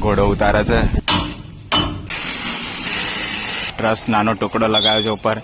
ઘોડો ઉતારે છે. ટ્રસ નાનો ટુકડો લગાવ્યો છે ઉપર.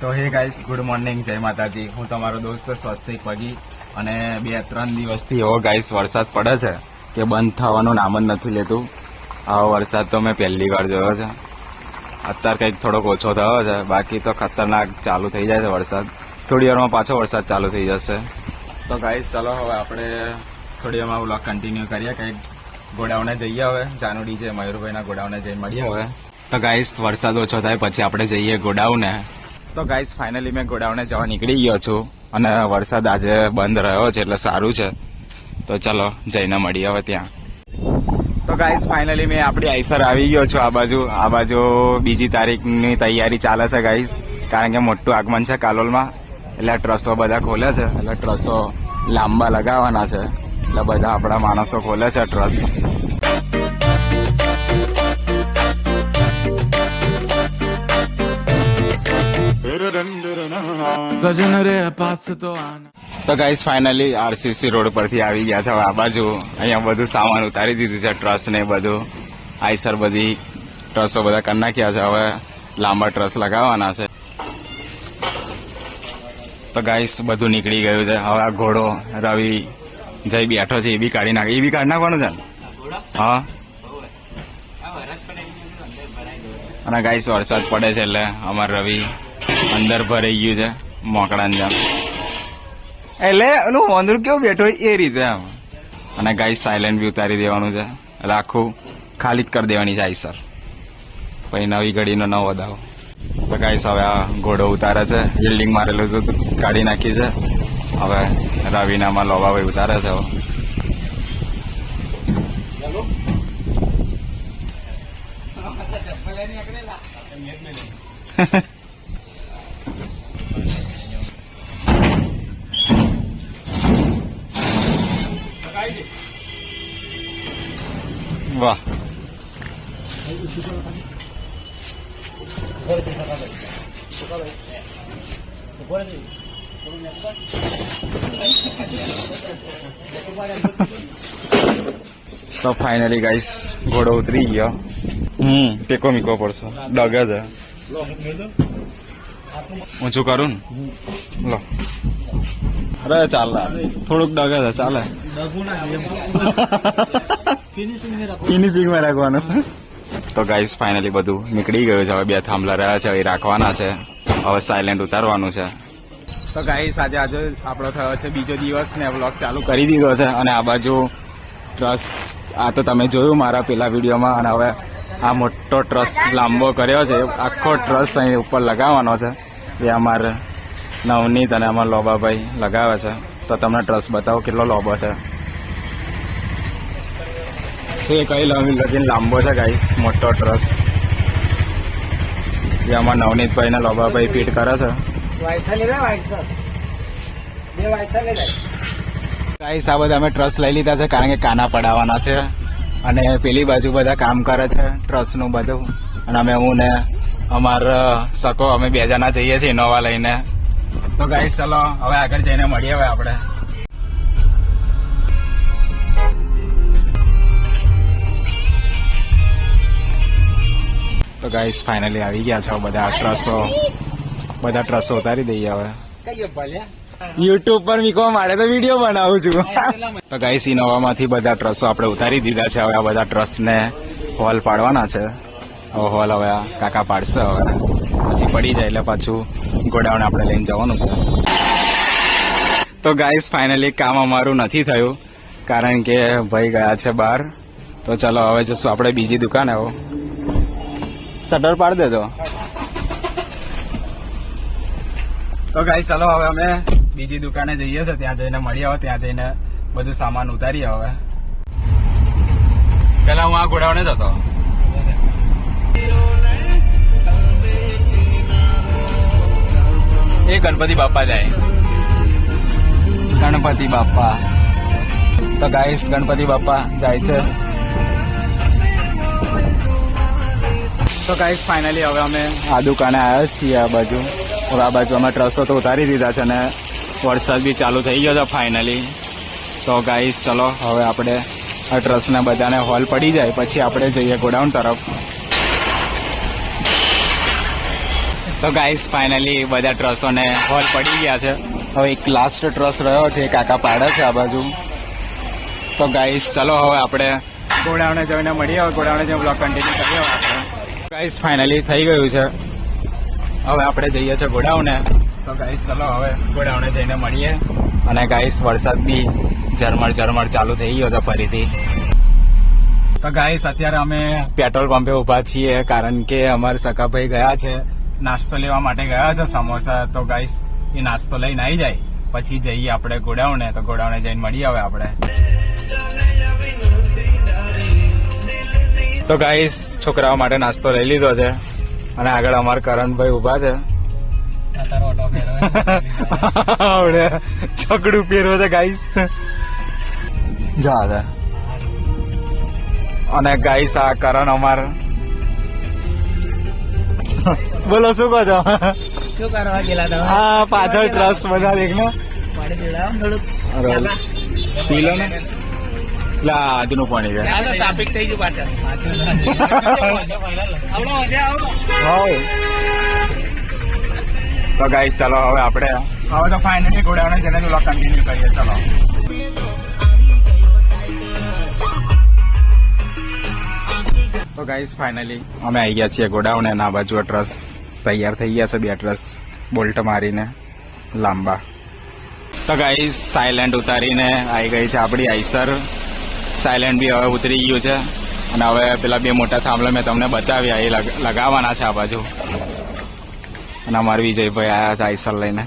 તો હે ગાઈસ, ગુડ મોર્નિંગ, જય માતાજી. હું તમારો દોસ્ત સ્વસ્તિક પગી અને બે ત્રણ દિવસથી એવો ગાઈસ વરસાદ પડે છે કે બંધ થવાનું નામ જ નથી લેતું. આવો વરસાદ તો મેં પહેલી વાર જોયો છે. અત્યારે કંઈક થોડોક ઓછો થયો છે. બાકી તો ખતરનાક ચાલુ થઈ જાય છે વરસાદ. થોડી વારમાં પાછો વરસાદ ચાલુ થઈ જશે. તો ગાઈસ, ચલો હવે આપણે થોડી વારમાં વ્લોગ કન્ટિન્યુ કરીએ. કંઈક ગોડાઉને જઈએ હવે. જાનુડી છે મયુરભાઈના ગોડાઉને જઈ મળીએ હવે. તો ગાઈસ વરસાદ ઓછો થાય, પછી આપણે જઈએ ગોડાઉને. તો ગાઈસ ફાઇનલી મેં ગોડાઉને જવા નીકળી ગયો છું. અને વરસાદ આજે બંધ રહ્યો છે, એટલે સારું છે. તો ચલો, જઈને મળીએ હવે ત્યાં. તો ગાઈસ ફાઇનલી મેં આપણી આઈસર આવી ગયો છું આ બાજુ. આ બાજુ બીજી તારીખની તૈયારી ચાલે છે ગાઈસ કારણ કે મોટું આગમન છે કાલોલમાં. એટલે ટ્રસો બધા ખોલે છે. એટલે ટ્રસો લાંબા લગાવવાના છે. એટલે બધા આપણા માણસો ખોલે છે ટ્રસ્ટ સજન રે પાસ તો તો ગાઈસ ફાઇનલી આરસીસી રોડ પરથી આવી ગયા છે. આ બાજુ અહીંયા બધું સામાન ઉતારી દીધું છે ટ્રસ ને બધું. આઈસર બધી ટ્રસો બધા કરી નાખ્યા છે. હવે લાંબા ટ્રસ લગાવવાના છે. તો ગાઈસ બધું નીકળી ગયું છે. હવે આ ઘોડો રવિ જઈ બેઠો છે, એ બી કાઢી નાખે. એ બી કાઢી નાખવાનું છે હા. અને ગાઈસ વરસાદ પડે છે એટલે અમાર રવિ અંદર ભરાઈ ગયું છે, મોકળાને જેમ. એટલે ઓલું વાંદરું કેવું બેઠો એ રીતે આમ અને ગાઈસ સાયલેન્ટ બી ઉતારી દેવાનું છે. એટલે આખું ખાલી જ કરી દેવાની છે, આઈસર. પછી નવી ઘડીનો નવો દાવો. તો ગાઈસ હવે આ ઘોડો ઉતારે છે બિલ્ડિંગ મારેલું હતું કાઢી નાખી છે. હવે રવિનામાં લોબાભાઈ ઉતારે છે હવે વાહ તો ફાઇનલી ગાઈસ ઘોડો ઉતરી ગયો. હમ. ટેકો મીકો પડશે. ડગે છે ઊંચું કરું ને? લો. અરે ચાલે. થોડુંક ડગે છે ચાલે. ફિનિશિંગમાં રાખવાનું. તો ગાઈસ ફાઇનલી બધું નીકળી ગયું છે. હવે બે થાંભલા રહ્યા છે એ રાખવાના છે. હવે સાયલેન્ટ ઉતારવાનું છે. તો ગાઈસ આજે આજે આપણો થયો છે બીજો દિવસ ને વ્લોગ ચાલુ કરી દીધો છે અને આ બાજુ ટ્રસ આ તો તમે જોયું મારા પેલા વિડીયોમાં અને હવે આ મોટો ટ્રસ લાંબો કર્યો છે. આખો ટ્રસ અહીં ઉપર લગાવવાનો છે. એ અમારે નવનીત અને અમારા લોબાભાઈ લગાવે છે. તો તમને ટ્રસ બતાવો કેટલો લોબો છે. છે કઈ લગીન લાંબો છે ગાઈસ મોટો ટ્રસ એ અમારા નવનીતભાઈ ને લોબાભાઈ ફીટ કરે છે. ગાઈસ આ બધા અમે ટ્રસ્ટ લઈ લીધા છે કારણ કે કાના પડાવવાના છે અને પેલી બાજુ બધા કામ કરે છે ટ્રસ્ટનું બધું. અને અમે હું ને અમારા સકો અમે બે જણા જઈએ છીએ ઇનોવા લઈને. તો ગાઈસ ચલો, હવે આગળ જઈને મળીએ હવે આપણે. તો ગાઈસ ફાઇનલી આવી ગયા છો બધા ટ્રસો બધા ટ્રસો ઉતારી દઈએ હવે. યુટ્યુબ પર મીકવા મારે તો વીડિયો બનાવું છું. તો ગાઈસ ઇનોવામાંથી બધા ટ્રસો આપણે ઉતારી દીધા છે. હવે આ બધા ટ્રસ્ટને હોલ પાડવાના છે. હવે હોલ હવે કાકા પાડશે હવે. પછી પડી જાય એટલે પાછું ગોડાઉન આપણે લઈને જવાનું છે. તો ગાઈસ ફાઇનલી કામ અમારું નથી થયું. કારણ કે ભાઈ ગયા છે બહાર. તો ચલો હવે જશું આપણે બીજી દુકાન આવો. શટર પાડી દેજો. તો ગાઈ ચાલો હવે અમે બીજી દુકાને જઈએ છીએ. ત્યાં જઈને મળીએ હવે, ત્યાં જઈને બધું સામાન ઉતારીએ હવે. પેલા હું આ ઘોડાઓને જ હતો. એ ગણપતિ બાપા જાય. ગણપતિ બાપા. તો ગાઈસ ગણપતિ બાપા જાય છે. તો ગાઈસ ફાઇનલી હવે અમે આ દુકાને આવ્યા છીએ આ બાજુ. આ બાજુ અમે ટ્રસો તો ઉતારી દીધા છે અને વરસાદ બી ચાલુ થઈ ગયો છે ફાઇનલી તો ગાઈસ ચલો, હવે આપણે આ ટ્રસ્ટને બધાને હોલ પડી જાય, પછી આપણે જઈએ ગોડાઉન તરફ. તો ગાઈસ ફાઇનલી બધા ટ્રસોને હોલ પડી ગયા છે. હવે એક લાસ્ટ ટ્રસ રહ્યો છે, કાકા પાડે છે આ બાજુ. તો ગાઈસ ચલો, હવે આપણે ગોડાઉને જઈને મળીએ ગોડાઉને જઈને બ્લોક કન્ટિન્યુ કરીએ. આપણે ગાઈસ ફાઇનલી થઈ ગયું છે. હવે આપણે જઈએ છીએ ગોડાઉને. તો ગાઈસ ચલો હવે ગોડાઉને જઈને મળીએ. અને ગાઈસ વરસાદ બી ઝરમર ઝરમર ચાલુ થઈ ગયો છે ફરીથી. તો ગાઈસ અત્યારે અમે પેટ્રોલ પંપે ઊભા છીએ કારણ કે અમારા સકાભાઈ ગયા છે. નાસ્તો લેવા માટે ગયા છે સમોસા. તો ગાઈસ એ નાસ્તો લઈને આવી જાય. પછી જઈએ આપણે ગોડાઉને. તો ગોડાઉને જઈને મળીએ હવે આપણે. તો ગાઈસ છોકરાઓ માટે નાસ્તો લઈ લીધો છે. અને આગળ અમાર કરણભાઈ ઊભા છે. આવડે. છકડું પહેરવો છે ગાઈસ જા દે અને ગાઈસ આ કરણ અમાર. બોલો શું કહો છો? શું કરવા ગયેલા તમે? હા પાછળ ટ્રસ્ટ બધા દેખ ને પીવડાવો ને. થોડુંક અરે, પી લો ને લા આજનું પાણી છે ટ્રાફિક થઈ ગયું. તો ગાઈસ ચાલો હવે આપણે હવે તો ફાઇનલી ઘોડાને જેને તો કન્ટિન્યુ કરીએ. ચાલો. તો ગાઈસ ફાઇનલી અમે આવી ગયા છીએ ગોડાઉન અને આ બાજુ ટ્રસ તૈયાર થઈ ગયા છે બે ટ્રસ બોલ્ટ મારીને લાંબા. તો ગાઈસ સાયલેન્ટ ઉતારીને આવી ગઈ છે આપણી આઈસર. સાયલેન્ટ બી હવે ઉતરી ગયું છે. અને હવે પેલા બે મોટા થાંભલા મેં તમને બતાવ્યા, એ લગાવવાના છે આ બાજુ. અને અમારે વિજયભાઈ આયા છે આઈસર લઈને.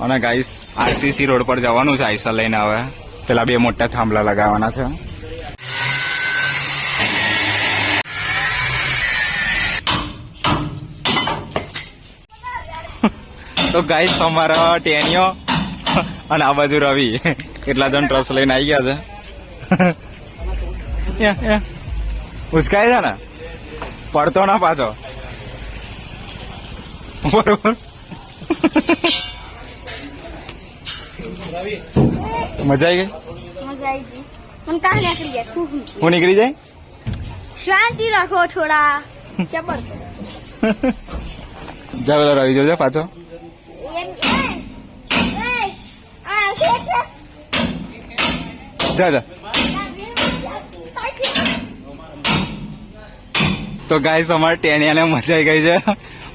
અને ગાઈસ આરસીસી રોડ પર જવાનું છે આઈસર લઈને હવે. પેલા બે મોટા થાંભલા લગાવવાના છે. તો ગાઈસ તમારા ટેણીઓ અને આ બાજુ રવિ. એટલા જણ ટ્રસ લઈને આવી ગયા છે? યા, યા. ઉચકાય છે ને? પડતો ના પાછો. બરોબર. મજા આવી ગઈ? હું નીકળી જાય? શાંતિ રાખો થોડા. જબરદસ્ત જા પેલો રવિ જોજો પાછો એમ એ એ આ શેઠ જા જા તો ગાઈસ અમારે ટેણિયાને મજા ગઈ છે.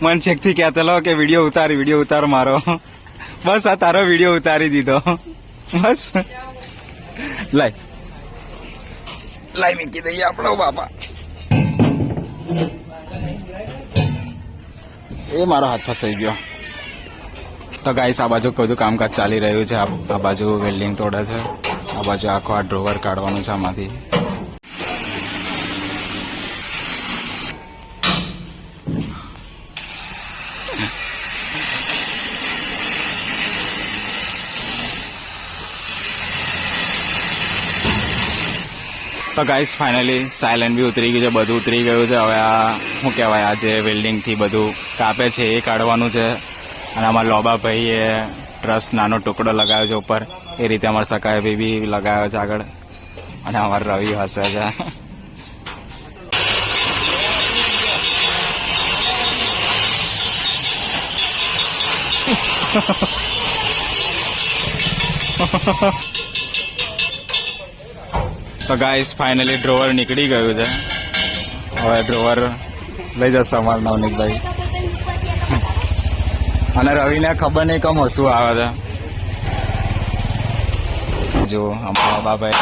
મન છેકથી કહેતેલો કે વીડિયો ઉતાર વીડિયો ઉતાર મારો. બસ આ તારો વીડિયો ઉતારી દીધો. બસ. લાઈ લાઈ મીકી દઈએ આપણો બાપા. એ મારો હાથ ફસાઈ ગયો. તો ગાઈસ આ બાજુ બધું કામકાજ ચાલી રહ્યું છે. આ બાજુ વેલ્ડિંગ તોડે છે. આ બાજુ આખો આ ડ્રોવર કાઢવાનું છે આમાંથી. તો ગાઈસ ફાઇનલી સાયલેન્ટ બી ઉતરી ગયું છે, બધું ઉતરી ગયું છે. હવે આ શું કહેવાય, આ જે વેલ્ડિંગથી બધું કાપે છે એ કાઢવાનું છે. અને આમાં લોબાભાઈએ ટ્રસ નાનો ટુકડો લગાવ્યો છે ઉપર. એ રીતે અમારે સકાય બી લગાવ્યો છે આગળ. અને અમારે રવિ હસે છે. તો ગાઈસ ફાઇનલી ડ્રોવર નીકળી ગયું છે. હવે ડ્રોવર લઈ જશે અમારા નવનીતભાઈ. અને રવિને ખબર નહીં કમ હસવું આવે છે. જો અમારા બાબાએ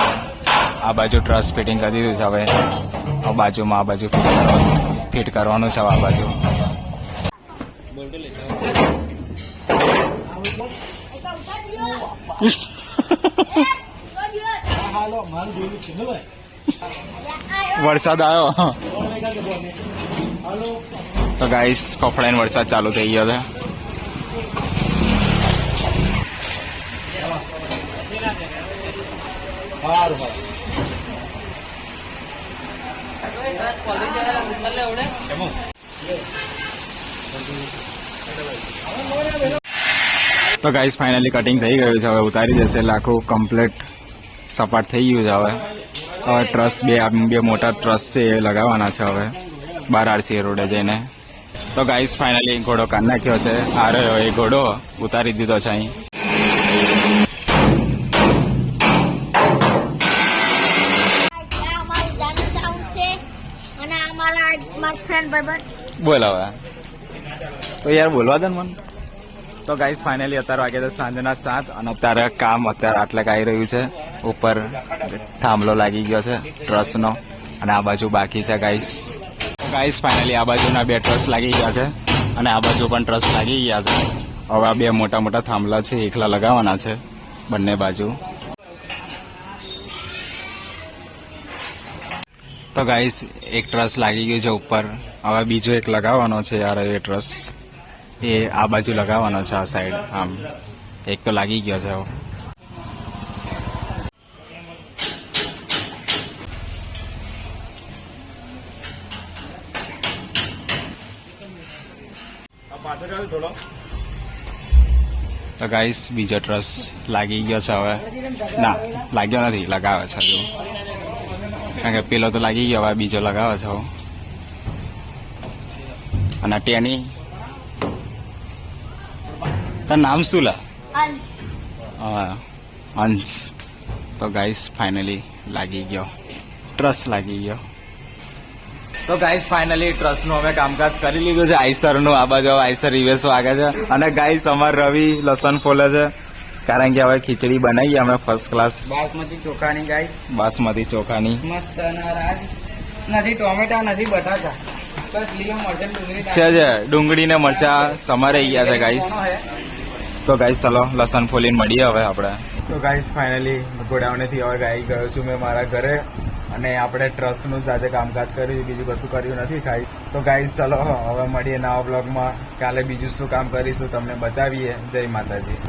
આ બાજુ ટ્રસ ફિટિંગ કરી દીધું છે હવે. આ બાજુમાં આ બાજુ ફિટ કરવાનું છે આ બાજુ. વરસાદ આવ્યો તો ગાઈસ ફફડાઈને વરસાદ ચાલુ થઈ ગયો છે. તો ગાઈસ ફાઇનલી કટિંગ થઈ ગયું છે. હવે ઉતારી દેશે એટલે આખું કમ્પ્લીટ સપાટ થઈ ગયું છે હવે. હવે ટ્રસ બે બે મોટા ટ્રસ છે એ લગાવવાના છે હવે. બાર આરસી રોડે જઈને. તો ગાઈસ ફાઇનલી ઘોડો કાઢ નાખ્યો છે. આ રહ્યો એ ઘોડો. ઉતારી દીધો છે અહીં આ અમારું જાનું સાઉન્ડ છે અને આ મારા મારા ફ્રેન્ડ ભાઈબંધ બોલ હવે તો યાર બોલવા દે ને મને. તો ગાઈસ ફાઇનલી અત્યારે વાગે છે સાંજના સાત અને અત્યારે કામ અત્યારે આટલે આવી રહ્યું છે. ઉપર થાંભલો લાગી ગયો છે ટ્રસનો અને આ બાજુ બાકી છે ગાઈસ ગાઈસ ફાઇનલી આ બાજુના બે ટ્રસ લાગી ગયા છે અને આ બાજુ પણ ટ્રસ લાગી ગયા છે. હવે આ બે મોટા મોટા થાંભલા છે, એકલા લગાવવાના છે, બંને બાજુ. તો ગાઈસ એક ટ્રસ લાગી ગયું છે ઉપર. હવે બીજો એક લગાવવાનો છે યાર, એ ટ્રસ. એ આ બાજુ લગાવવાનો છે, આ સાઈડ આમ. એક તો લાગી ગયો છે હવે. તો ગાઈસ બીજો ટ્રસ લાગી ગયો છે હવે. ના, લાગ્યો નથી, લગાવે છે હજુ. કારણ કે પેલો તો લાગી ગયો, હવે બીજો લગાવે છે અને ટેની. તાર નામ શું લા? અંશ તો ગાઈસ ફાઇનલી લાગી ગયો. ટ્રસ લાગી ગયો. તો ગાઈસ ફાઇનલી ટ્રસ્ટનું અમે કામકાજ કરી લીધું છે. આઈસરનું આ બાજુ આઈસર રિવેસ વાગે છે. અને ગાઈસ અમાર રવિ લસણ ફોલે છે. કારણ કે હવે ખીચડી બનાવીએ અમે ફર્સ્ટ ક્લાસ બાસમતી ચોખાની ગાય. બાસમતી ચોખાની. મસ્ત અનારાજ નથી ટોમેટા નથી બટાકા. બસ ડુંગળી છે જ ડુંગળી ને મરચા સમારે ગયા છે ગાઈસ તો ગાઈસ ચલો લસણ ફોલીને મળીએ હવે આપણે. તો ગાઈસ ફાઇનલી ગોડાઉનેથી હવે ગાઈ ગયો છું મેં મારા ઘરે. અને આપણે ટ્રસ્ટનું જ આજે કામકાજ કર્યું બીજું કશું કર્યું નથી ખાઈ. તો ગાઈસ ચલો હવે મળીએ નવા બ્લોગમાં કાલે બીજું શું કામ કરીશું તમને બતાવીએ. જય માતાજી.